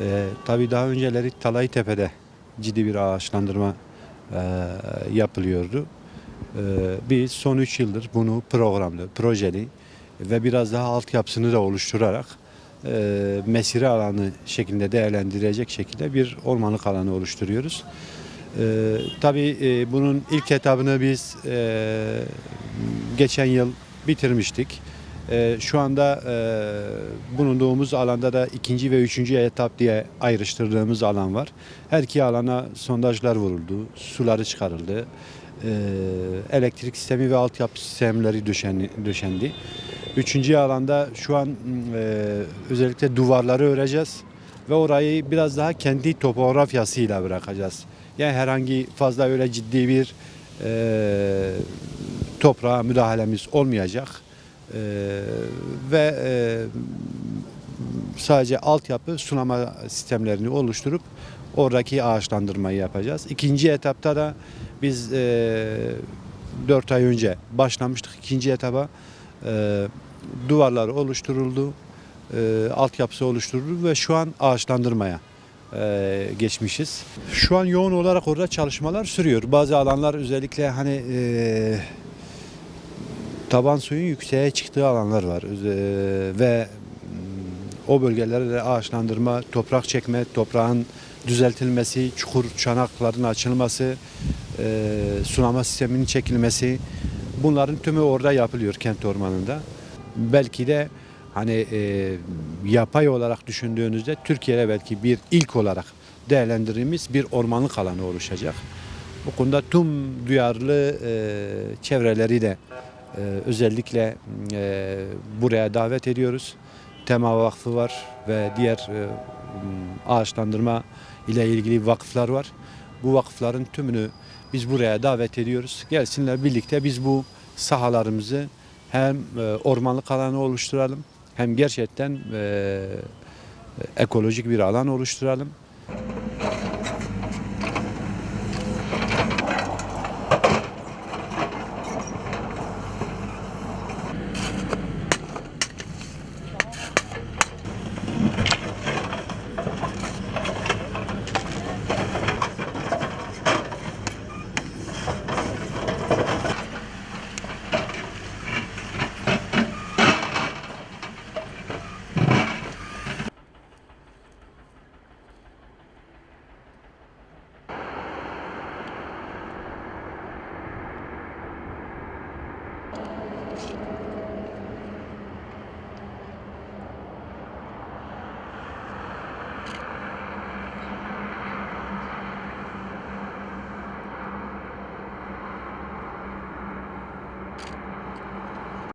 E, tabii daha önceleri Talaytepe'de ciddi bir ağaçlandırma e, yapılıyordu. E, biz son 3 yıldır bunu programlı, projeli ve biraz daha altyapısını da oluşturarak e, mesire alanı şeklinde değerlendirecek şekilde bir ormanlık alanı oluşturuyoruz. E, tabii e, bunun ilk etabını biz e, geçen yıl bitirmiştik. E, şu anda e, bulunduğumuz alanda da ikinci ve üçüncü etap diye ayrıştırdığımız alan var. Her iki alana sondajlar vuruldu, suları çıkarıldı, e, elektrik sistemi ve altyapı sistemleri döşendi. döşendi. Üçüncü alanda şu an e, özellikle duvarları öreceğiz ve orayı biraz daha kendi topografyasıyla bırakacağız. Yani herhangi fazla öyle ciddi bir e, toprağa müdahalemiz olmayacak. E, ve e, sadece altyapı sulama sistemlerini oluşturup oradaki ağaçlandırmayı yapacağız. İkinci etapta da biz e, 4 ay önce başlamıştık. İkinci etaba e, duvarlar oluşturuldu, e, altyapısı oluşturuldu ve şu an ağaçlandırmaya e, geçmişiz. Şu an yoğun olarak orada çalışmalar sürüyor. Bazı alanlar özellikle hani e, taban suyun yükseğe çıktığı alanlar var Öze- ve mm, o bölgelerde de ağaçlandırma, toprak çekme, toprağın düzeltilmesi, çukur çanakların açılması, e, sulama sisteminin çekilmesi bunların tümü orada yapılıyor kent ormanında. Belki de hani e, yapay olarak düşündüğünüzde Türkiye'de belki bir ilk olarak değerlendirdiğimiz bir ormanlık alanı oluşacak. Bu konuda tüm duyarlı e, çevreleri de e, özellikle e, buraya davet ediyoruz. Tema Vakfı var ve diğer e, ağaçlandırma ile ilgili vakıflar var. Bu vakıfların tümünü biz buraya davet ediyoruz. Gelsinler birlikte biz bu sahalarımızı hem e, ormanlık alanı oluşturalım hem gerçekten e, ekolojik bir alan oluşturalım.